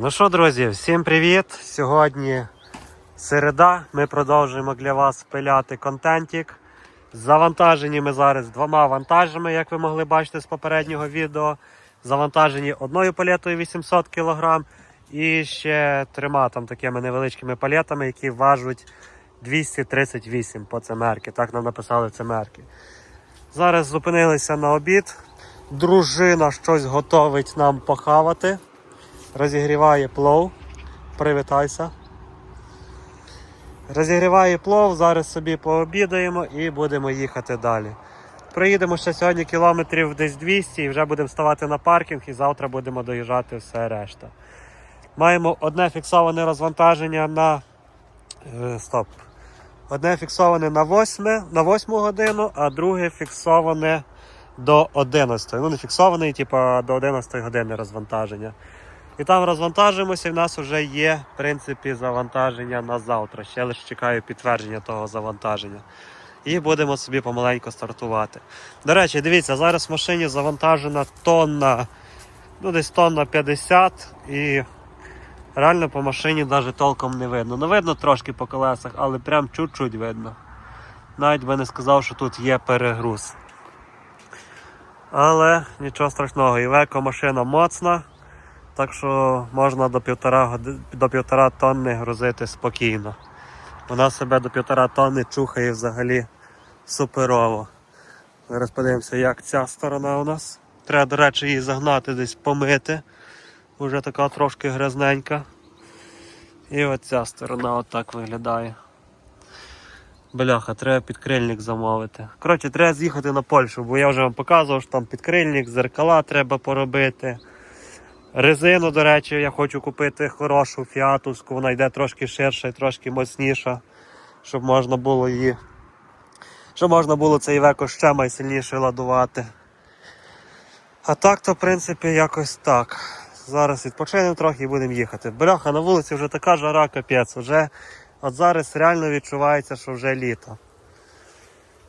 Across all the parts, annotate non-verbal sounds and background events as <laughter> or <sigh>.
Ну що, друзі, всім привіт! Сьогодні середа. Ми продовжуємо для вас пиляти контентик. Завантажені ми зараз двома вантажами, як ви могли бачити з попереднього відео. Завантажені одною палетою 800 кг і ще трьома там такими невеличкими палетами, які важать 238 по цемерки. Так нам написали цемерки. Зараз зупинилися на обід. Дружина щось готовить нам похавати. Розігріває плов. Привітайся. Розігріває плов, зараз собі пообідаємо і будемо їхати далі. Проїдемо ще сьогодні кілометрів десь 200 і вже будемо ставати на паркінг і завтра будемо доїжджати все решта. Маємо одне фіксоване розвантаження на. е, Стоп. Одне фіксоване на 8, на 8 годину, а друге фіксоване до 11. Ну, не фіксований, типу, до 11 години розвантаження. І там розвантажимося, і в нас вже є, в принципі, завантаження на завтра. Ще лише чекаю підтвердження того завантаження. І будемо собі помаленьку стартувати. До речі, дивіться, зараз в машині завантажена тонна, ну десь тонна 50 і реально по машині навіть толком не видно. Ну видно трошки по колесах, але прям чуть-чуть видно. Навіть би не сказав, що тут є перегруз. Але нічого страшного, Івеко машина моцна. Так що можна до півтора, до півтора тонни грузити спокійно. Вона себе до півтора тонни чухає взагалі суперово. Зараз подивимося, як ця сторона у нас. Треба, до речі, її загнати десь помити. Уже така трошки грязненька. І оця сторона отак виглядає. Бляха, треба підкрильник замовити. Коротше, треба з'їхати на Польщу, бо я вже вам показував, що там підкрильник, зеркала треба поробити. Резину, до речі, я хочу купити хорошу фіатовську, вона йде трошки ширша і трошки моцніша, щоб можна було її. Щоб можна було цей веко ще найсильніше ладувати. А так то, в принципі, якось так. Зараз відпочинемо трохи і будемо їхати. Бляха, на вулиці вже така жара, капець. Вже, от зараз реально відчувається, що вже літо.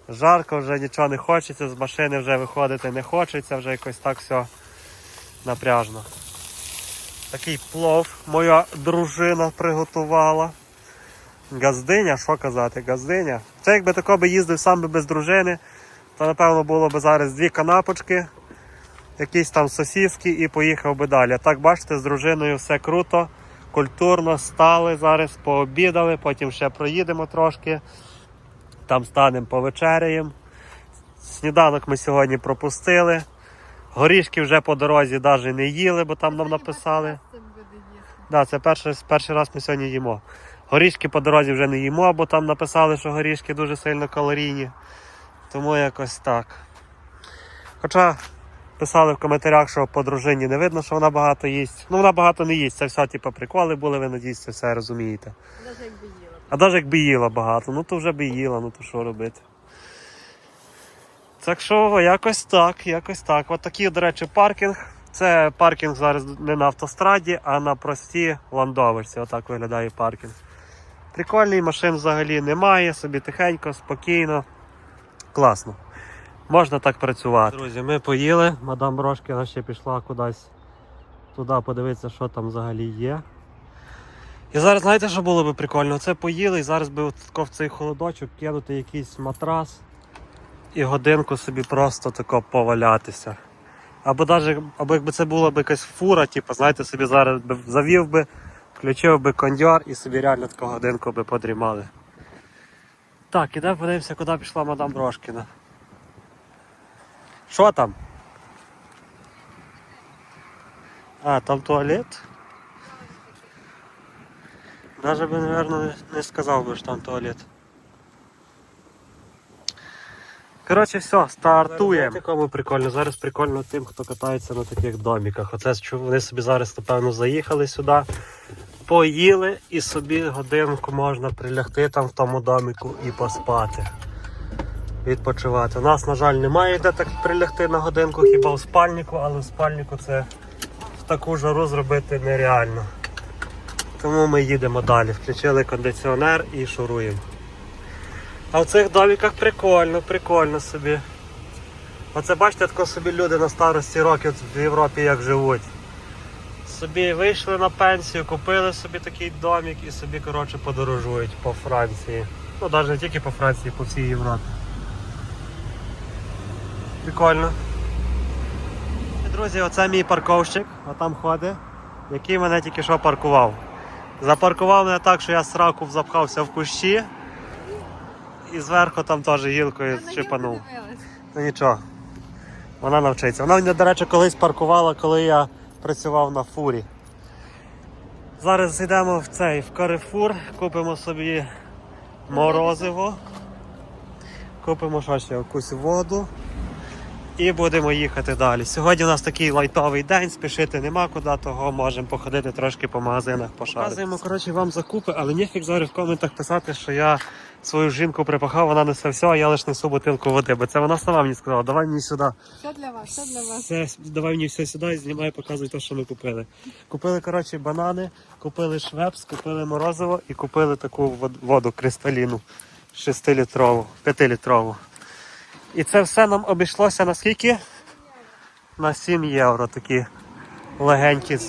Жарко, вже нічого не хочеться, з машини вже виходити не хочеться, вже якось так все напряжно. Такий плов моя дружина приготувала. Газдиня, що казати, газдиня. Це якби тако би їздив сам би без дружини, то напевно було б зараз дві канапочки, якісь там сосиски і поїхав би далі. Так бачите, з дружиною все круто, культурно стали зараз, пообідали, потім ще проїдемо трошки, там станемо повечеряємо. Сніданок ми сьогодні пропустили. Горішки вже по дорозі навіть не їли, бо там нам написали. Да, це перший, перший раз ми сьогодні їмо. Горішки по дорозі вже не їмо, бо там написали, що горішки дуже сильно калорійні. Тому якось так. Хоча писали в коментарях, що по дружині не видно, що вона багато їсть. Ну вона багато не їсть, це все типу, приколи були, ви надіюсь, це все розумієте. А навіть якби їла багато, ну то вже би їла, ну то що робити. Так що якось так, якось так. От такий, до речі, паркінг. Це паркінг зараз не на автостраді, а на простій ландовочці. Отак виглядає паркінг. Прикольний машин взагалі немає, собі тихенько, спокійно. Класно. Можна так працювати. Друзі, ми поїли. Мадам Брошкіна ще пішла кудись туди подивитися, що там взагалі є. І зараз знаєте, що було би прикольно? Це поїли і зараз би в цей холодочок кинути якийсь матрас і годинку собі просто тако повалятися. Або навіть, або якби це була б якась фура, типу, знаєте, собі зараз би завів би, включив би кондьор і собі реально таку годинку би подрімали. Так, ідемо подивимося, куди пішла мадам Брошкіна. Що там? А, там туалет? Даже би, не- не сказав би, що там туалет. Коротше, все, стартуємо. Кому прикольно. Зараз прикольно тим, хто катається на таких доміках. Оце вони собі зараз, напевно, заїхали сюди, поїли і собі годинку можна прилягти там в тому доміку і поспати. Відпочивати. У нас, на жаль, немає де так прилягти на годинку, хіба в спальнику, але в спальнику це в таку жару зробити нереально. Тому ми їдемо далі. Включили кондиціонер і шуруємо. А в цих доміках прикольно, прикольно собі. Оце бачите, тако собі люди на старості років в Європі як живуть. Собі вийшли на пенсію, купили собі такий домик і собі, коротше, подорожують по Франції. Ну, навіть не тільки по Франції, по всій Європі. Прикольно. Друзі, оце мій парковщик, отам ходить, який мене тільки що паркував. Запаркував мене так, що я сраку запхався в кущі і зверху там теж гілкою чіпанув. Ну нічого. Вона навчиться. Вона мене, до речі, колись паркувала, коли я працював на фурі. Зараз йдемо в цей в Карифур, купимо собі морозиво, купимо що ще, якусь воду і будемо їхати далі. Сьогодні у нас такий лайтовий день, спішити нема куди, того можемо походити трошки по магазинах пошарити. Показуємо коротше, вам закупи, але ніфіг зараз в коментах писати, що я свою жінку припахав, вона несе все, а я лише несу бутилку води, бо це вона сама мені сказала, давай мені сюди. Все для вас, все для вас. Все, давай мені все сюди і знімай, показуй те, що ми купили. Купили, коротше, банани, купили швепс, купили морозиво і купили таку вод- воду кристаліну 6-літрову, 5-літрову. І це все нам обійшлося на скільки? На 7 євро такі легенькі.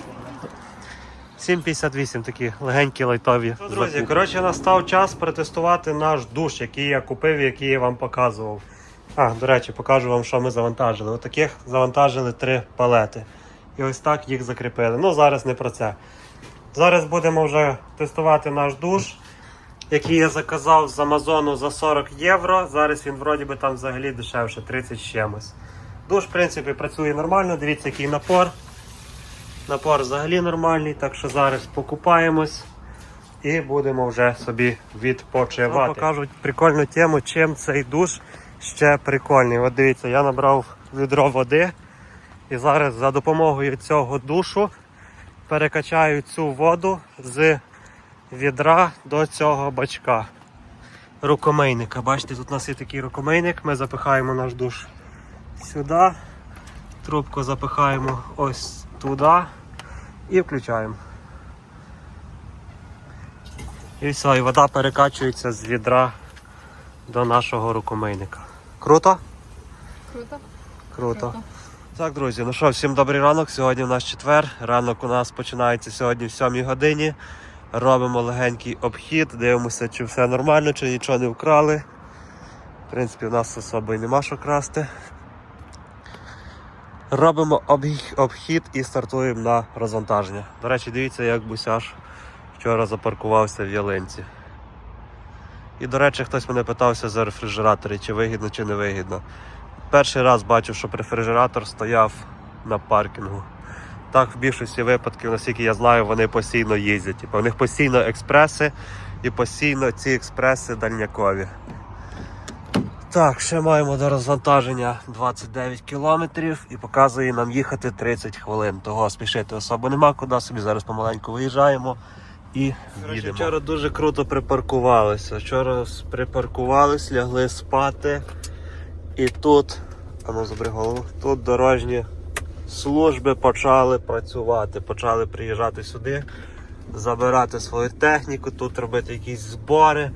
З- 7,58 такі легенькі лайтові. Друзі, коротше, настав час протестувати наш душ, який я купив, який я вам показував. А, до речі, покажу вам, що ми завантажили. Отаких завантажили три палети. І ось так їх закріпили. Ну, зараз не про це. Зараз будемо вже тестувати наш душ, який я заказав з Амазону за 40 євро. Зараз він вроді би там взагалі дешевше, 30 з чимось. Душ, в принципі, працює нормально. Дивіться, який напор. Напор взагалі нормальний, так що зараз покупаємось і будемо вже собі відпочивати. Вам покажуть прикольну тему, чим цей душ ще прикольний. От дивіться, я набрав відро води і зараз за допомогою цього душу перекачаю цю воду з відра до цього бачка. Рукомийника. Бачите, тут у нас є такий рукомийник, ми запихаємо наш душ сюди, трубку запихаємо ось туди і включаємо. І все, і вода перекачується з відра до нашого рукомийника. Круто? Круто. Круто. Круто. Так, друзі, ну що, всім добрий ранок. Сьогодні у нас четвер. Ранок у нас починається сьогодні в 7 годині. Робимо легенький обхід, дивимося, чи все нормально, чи нічого не вкрали. В принципі, у нас особо і нема що красти. Робимо обх- обхід і стартуємо на розвантаження. До речі, дивіться, як бусяж вчора запаркувався в ялинці. І, до речі, хтось мене питався за рефрижератори, чи вигідно, чи не вигідно. Перший раз бачив, що рефрижератор стояв на паркінгу. Так, в більшості випадків, наскільки я знаю, вони постійно їздять. Типу, у них постійно експреси і постійно ці експреси дальнякові. Так, ще маємо до розвантаження 29 кілометрів і показує нам їхати 30 хвилин. Того спішити особо нема куди собі. Зараз помаленьку виїжджаємо і їдемо. Вчора дуже круто припаркувалися. Вчора припаркувались, лягли спати. І тут, а ну забери голову, тут дорожні служби почали працювати, почали приїжджати сюди, забирати свою техніку, тут робити якісь збори.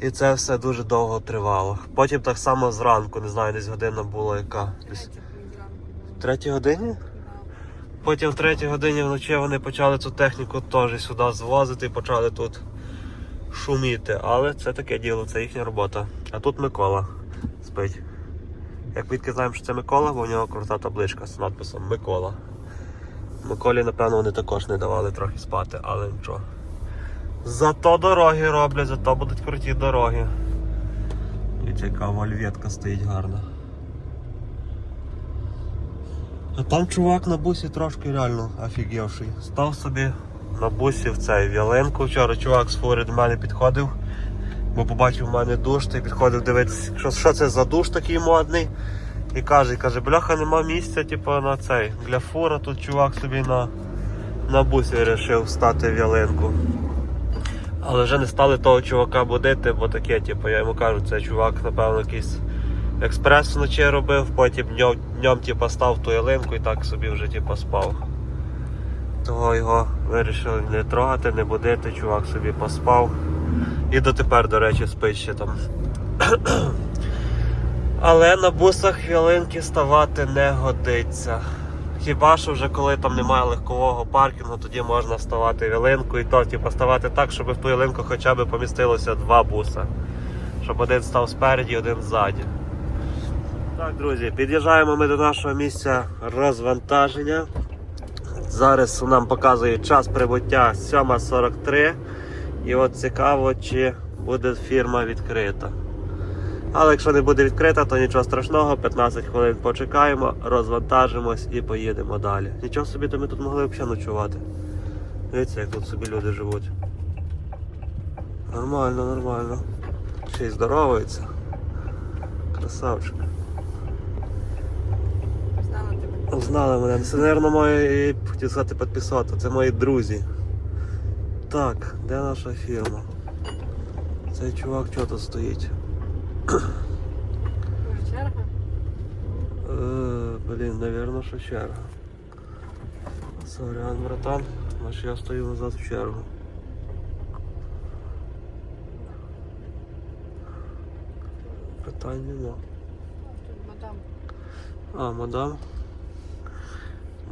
І це все дуже довго тривало. Потім так само зранку, не знаю, десь година була яка. Десь в третій годині? Потім в третій годині вночі вони почали цю техніку теж сюди звозити і почали тут шуміти. Але це таке діло, це їхня робота. А тут Микола спить. Як відки знаємо, що це Микола, бо у нього крута табличка з надписом Микола. Миколі, напевно, вони також не давали трохи спати, але нічого. Зато дороги роблять, зато будуть круті дороги. Дивіться, яка вольветка стоїть гарна. А там чувак на бусі трошки реально офігівший. Став собі на бусі в цей ялинку. Вчора чувак з фури до мене підходив, бо побачив в мене душ, та підходив дивитися, що, що це за душ такий модний. І каже, каже, бляха, нема місця, типу, на цей. Для фура тут чувак собі на, на бусі вирішив стати в ялинку. Але вже не стали того чувака будити, бо таке, типу, я йому кажу, це чувак, напевно, якийсь експрес вночі робив, потім днем, днем типу, став ту ялинку і так собі вже типу, спав. Того його вирішили не трогати, не будити, чувак собі поспав. І дотепер, до речі, спить ще там. <clears throat> Але на бусах ялинки ставати не годиться. Хіба що вже коли там немає легкового паркінгу, тоді можна вставати в ялинку і то типу, ставати так, щоб в ту ялинку хоча б помістилося два буса. Щоб один став спереді, один ззаді. Так, друзі, під'їжджаємо ми до нашого місця розвантаження. Зараз нам показує час прибуття 7.43. І от цікаво, чи буде фірма відкрита. Але якщо не буде відкрита, то нічого страшного, 15 хвилин почекаємо, розвантажимось і поїдемо далі. Нічого собі, то ми тут могли взагалі ночувати. Дивіться, як тут собі люди живуть. Нормально, нормально. Ще й здоровується. Красавчик. Знали мене. Це, мабуть, мої, хотів сказати, підписати. Це мої друзі. Так, де наша фірма? Цей чувак що тут стоїть? Черга? Е, блін, навірно, що черга. Сорян, братан, значить я стою назад в чергу. Питань нема. Мадам. А, мадам.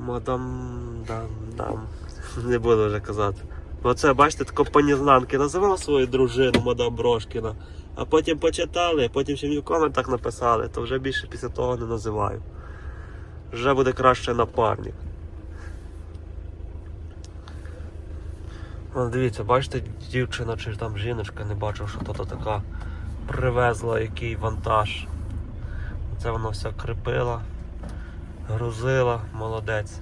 Мадам дам дам. Не буду вже казати. Оце, бачите, тако по незнанки називав свою дружину мадам Брошкіна, а потім почитали, потім ще мені в коментах написали, то вже більше після того не називаю. Вже буде краще напарник. О, дивіться, бачите, дівчина чи там жіночка, не бачив, що то така привезла який вантаж. Це вона все крепила, грузила, молодець.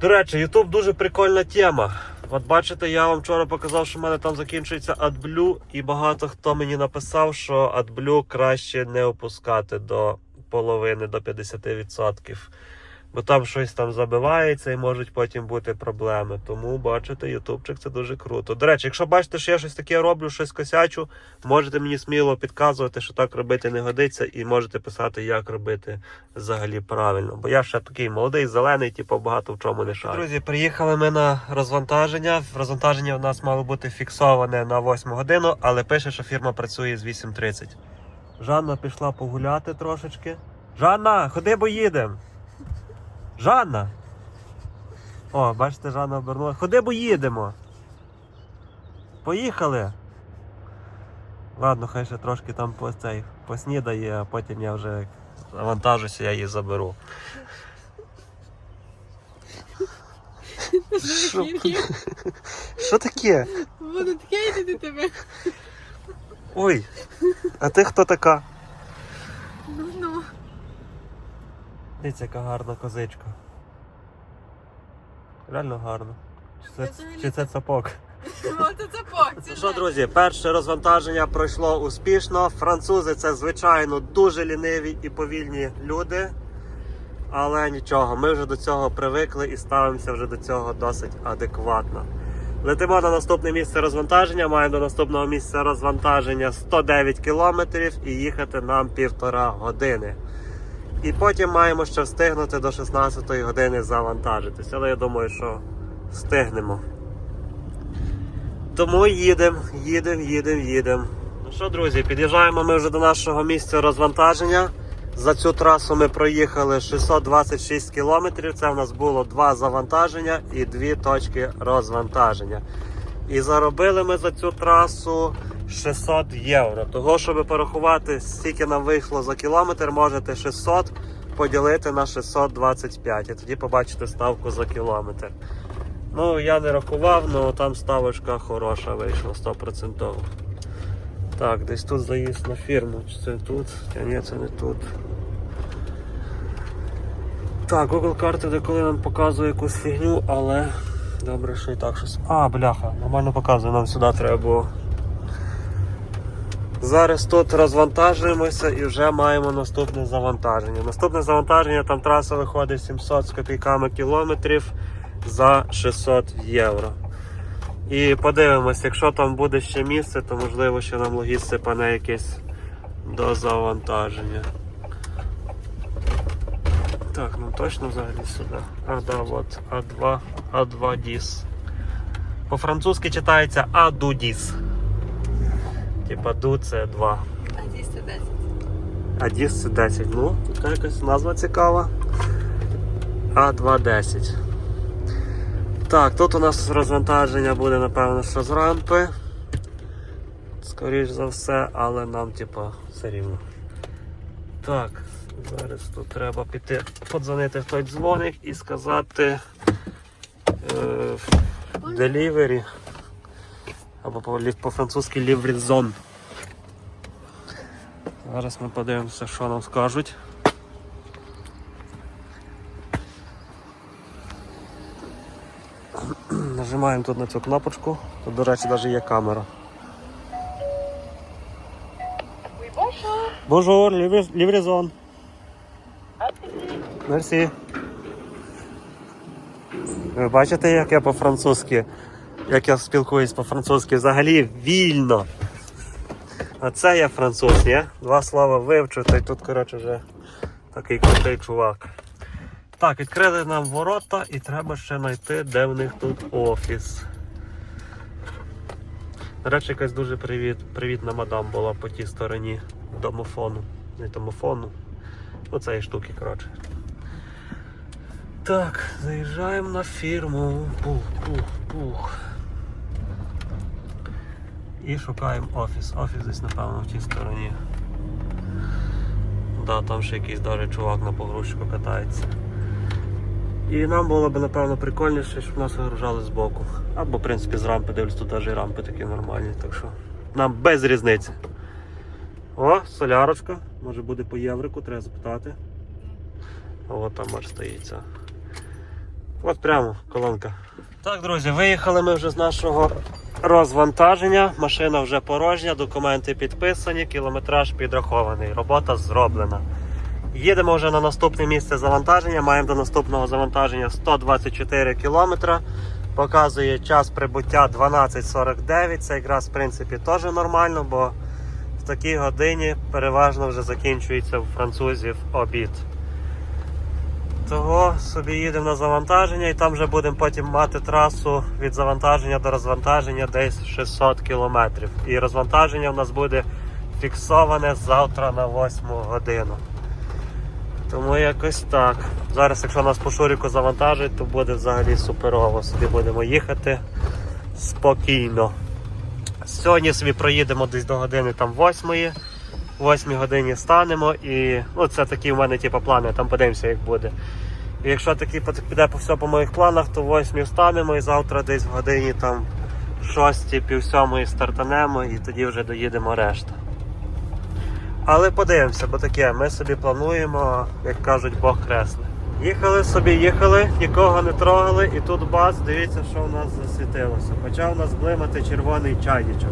До речі, YouTube дуже прикольна тема. От бачите, я вам вчора показав, що в мене там закінчується AdBlue, і багато хто мені написав, що AdBlue краще не опускати до половини, до 50%. Бо там щось там забивається і можуть потім бути проблеми. Тому бачите, ютубчик це дуже круто. До речі, якщо бачите, що я щось таке роблю, щось косячу, можете мені сміло підказувати, що так робити не годиться, і можете писати, як робити взагалі правильно. Бо я ще такий молодий, зелений, типу, багато в чому не шарю. Друзі, приїхали ми на розвантаження. Розвантаження у нас мало бути фіксоване на 8 годину, але пише, що фірма працює з 8.30. Жанна пішла погуляти трошечки. Жанна, ходи, бо їдемо. Жанна. О, бачите, Жанна обернула. Ходи, бо їдемо. Поїхали. Ладно, хай ще трошки там по цей поснідає, а потім я вже завантажуся, я її заберу. Що? Що таке? Буду хейтити тебе. Ой, а ти хто така? Ну, ну. Дивіться, яка гарна козичка. Реально гарно. Чи це, чи <laughs> це цапок. Ну що, друзі, перше розвантаження пройшло успішно. Французи це, звичайно, дуже ліниві і повільні люди. Але нічого, ми вже до цього привикли і ставимося вже до цього досить адекватно. Летимо на наступне місце розвантаження. Маємо до наступного місця розвантаження 109 кілометрів і їхати нам півтора години. І потім маємо ще встигнути до 16 години завантажитися. Але я думаю, що встигнемо. Тому їдемо, їдемо, їдемо, їдемо. Ну що, друзі, під'їжджаємо ми вже до нашого місця розвантаження. За цю трасу ми проїхали 626 кілометрів. Це в нас було два завантаження і дві точки розвантаження. І заробили ми за цю трасу 600 євро. Того, щоб порахувати, скільки нам вийшло за кілометр, можете 600 поділити на 625. І тоді побачите ставку за кілометр. Ну, я не рахував, але там ставочка хороша вийшла 100%. Так, десь тут заїзд на фірму. Чи це тут? Та ні, це не тут. Так, Google карти деколи нам показує якусь фігню, але добре, що і так щось. А, бляха, нормально показує, нам сюди треба було. Зараз тут розвантажуємося і вже маємо наступне завантаження. Наступне завантаження там траса виходить 700 з копійками кілометрів за 600 євро. І подивимось, якщо там буде ще місце, то можливо ще нам логіст сипане якесь до завантаження. Так, ну точно взагалі сюди. А, да, от А2, А2 діс. По-французьки читається Адудіс. Типа ду це 2. А здесь це 10. А діс це 10. Ну, така якась назва цікава. А210. Так, тут у нас розвантаження буде, напевно, що з рампи. Скоріш за все, але нам, типа, все рівно. Так, зараз тут треба піти подзвонити в той дзвоник і сказати е, delivery або по- по-французьки livraison. Зараз ми подивимося, що нам скажуть. <clears throat> Нажимаємо тут на цю кнопочку. Тут, до речі, навіть є камера. Livra- livraison. Мерсі. Ви бачите, як я по-французьки, як я спілкуюсь по-французьки взагалі вільно. А це я француз, ні? Два слова вивчу, та й тут, коротше, вже такий крутий чувак. Так, відкрили нам ворота і треба ще знайти, де в них тут офіс. До речі, якась дуже привіт, привітна мадам була по тій стороні домофону. Не домофону. Оцеї штуки, коротше. Так, заїжджаємо на фірму. Пух, пух, пух. І шукаємо офіс. Офіс десь, напевно, в тій стороні. Да, там ще якийсь даже чувак на погрузчику катається. І нам було б, напевно, прикольніше, щоб нас вигружали збоку. Або, в принципі, з рампи дивлюсь, тут навіть рампи такі нормальні, так що нам без різниці. О, солярочка. Може буде по єврику, треба запитати. От там аж стоїться. От прямо колонка. Так, друзі, виїхали ми вже з нашого розвантаження. Машина вже порожня, документи підписані, кілометраж підрахований. Робота зроблена. Їдемо вже на наступне місце завантаження. Маємо до наступного завантаження 124 кілометра. Показує час прибуття 12.49. Це якраз в принципі теж нормально, бо в такій годині переважно вже закінчується у французів обід. Того собі їдемо на завантаження і там вже будемо потім мати трасу від завантаження до розвантаження десь 600 кілометрів. І розвантаження в нас буде фіксоване завтра на 8 годину. Тому якось так. Зараз, якщо нас по шуріку завантажить, то буде взагалі суперово. Собі будемо їхати спокійно. Сьогодні собі проїдемо десь до години там 8 8 годині станемо і ну, це такі в мене типу, плани, там подивимося, як буде. І якщо таки піде по все по моїх планах, то 8 встанемо і завтра десь в годині там 6 пів сьомої стартанемо і тоді вже доїдемо решта. Але подивимося, бо таке, ми собі плануємо, як кажуть, Бог кресне. Їхали собі, їхали, нікого не трогали, і тут бац, дивіться, що у нас засвітилося. Почав у нас блимати червоний чайничок.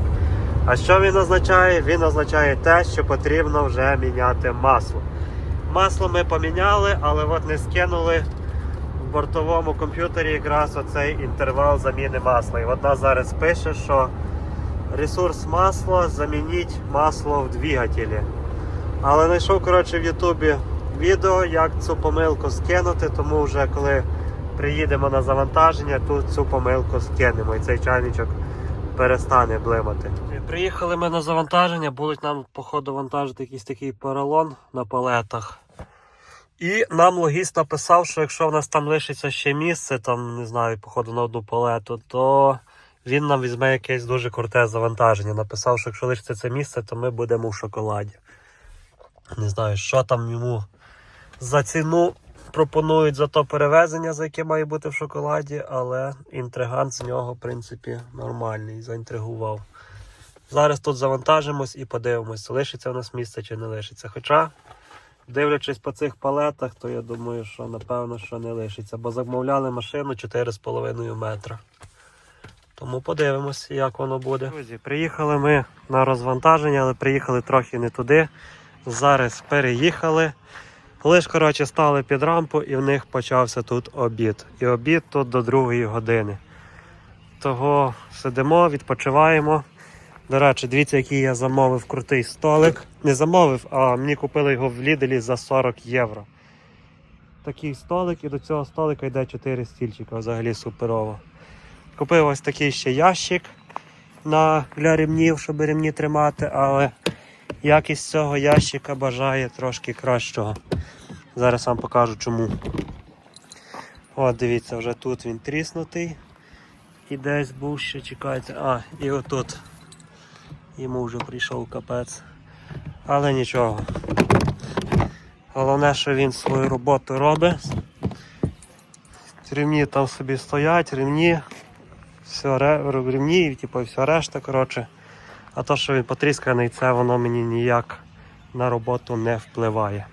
А що він означає? Він означає те, що потрібно вже міняти масло. Масло ми поміняли, але от не скинули в бортовому комп'ютері якраз оцей інтервал заміни масла. І нас зараз пише, що ресурс масла замініть масло в двигателі. Але знайшов коротше, в Ютубі відео, як цю помилку скинути, тому вже коли приїдемо на завантаження, тут цю помилку скинемо і цей чайничок перестане блимати. Приїхали ми на завантаження, будуть нам походу вантажити якийсь такий поролон на палетах. І нам логіст написав, що якщо в нас там лишиться ще місце, там не знаю, походу на одну палету, то він нам візьме якесь дуже круте завантаження. Написав, що якщо лишиться це місце, то ми будемо в шоколаді. Не знаю, що там йому за ціну пропонують за то перевезення, за яке має бути в шоколаді, але інтригант з нього, в принципі, нормальний, заінтригував. Зараз тут завантажимось і подивимось, лишиться у нас місце чи не лишиться. Хоча, дивлячись по цих палетах, то я думаю, що напевно, що не лишиться, бо замовляли машину 4,5 метра. Тому подивимось, як воно буде. Друзі, приїхали ми на розвантаження, але приїхали трохи не туди. Зараз переїхали. Коли ж, коротше, стали під рампу, і в них почався тут обід. І обід тут до другої години. Того сидимо, відпочиваємо. До речі, дивіться, який я замовив крутий столик. Не замовив, а мені купили його в Ліделі за 40 євро. Такий столик, і до цього столика йде 4 стільчика, взагалі суперово. Купив ось такий ще ящик на, для ремнів, щоб ремні тримати, але якість цього ящика бажає трошки кращого. Зараз вам покажу чому. От, дивіться, вже тут він тріснутий. І десь був ще чекайте. А, і отут. Йому вже прийшов капець. Але нічого. Головне, що він свою роботу робить. Рівні там собі стоять, рівні, все, рівні, типу, все решта, коротше. А то, що він потрісканий, це воно мені ніяк на роботу не впливає.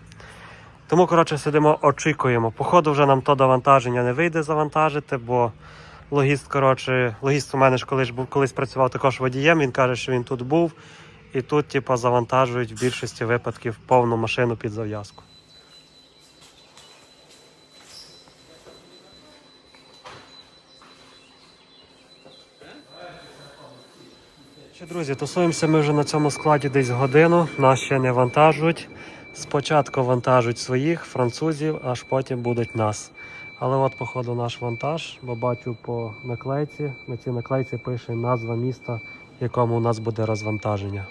Тому, коротше, сидимо, очікуємо. Походу, вже нам то довантаження не вийде завантажити, бо логіст, коротше, логіст у мене ж колись був, колись працював також водієм. Він каже, що він тут був, і тут, типу, завантажують в більшості випадків повну машину під зав'язку. Друзі, тусуємося ми вже на цьому складі десь годину. Нас ще не вантажують. Спочатку вантажують своїх французів, аж потім будуть нас. Але от, походу, наш вантаж, бо бачу по наклейці. На цій наклейці пише назва міста, в якому у нас буде розвантаження.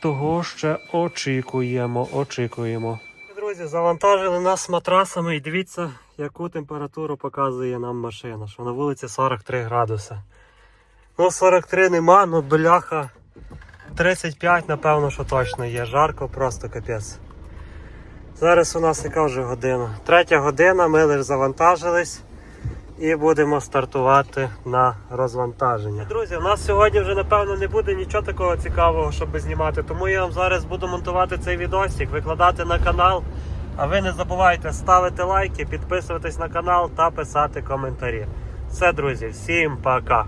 Того ще очікуємо, очікуємо. Друзі, завантажили нас матрасами і дивіться, яку температуру показує нам машина. Що на вулиці 43 градуси. Ну, 43 нема, ну бляха. 35, напевно, що точно є. Жарко, просто капець. Зараз у нас яка вже година? Третя година, ми лише завантажились і будемо стартувати на розвантаження. Друзі, у нас сьогодні вже напевно не буде нічого такого цікавого, щоб знімати. Тому я вам зараз буду монтувати цей відосик, викладати на канал. А ви не забувайте ставити лайки, підписуватись на канал та писати коментарі. Все, друзі, всім пока!